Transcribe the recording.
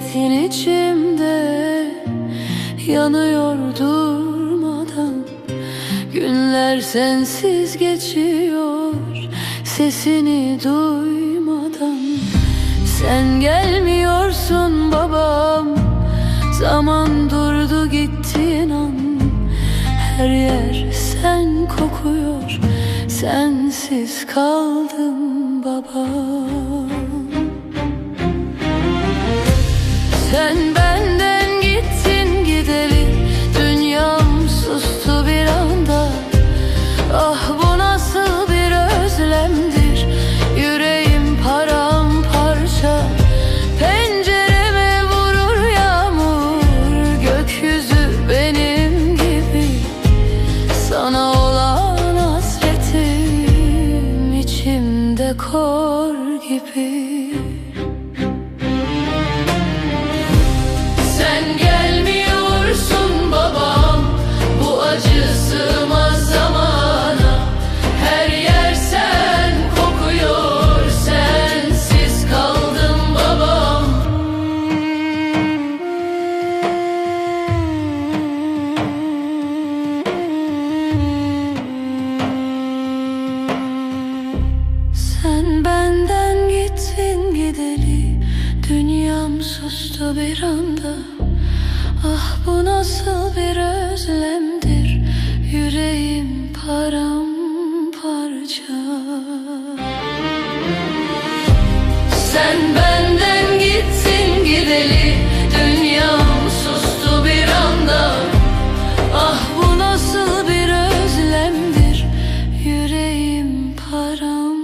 hasretin içimde Yanıyor durmadan. Günler sensiz geçiyor Sesini duymadan. Sen gelmiyorsun babam Zaman durdu gittiğin an. Her yer sen kokuyor Sensiz kaldım babam. rekor gibi. Coştu bir anda. Ah bu nasıl bir özlemdir? Yüreğim paramparça. Sen benden gittin gideli. Dünyam sustu bir anda. Ah bu nasıl bir özlemdir? Yüreğim paramparça.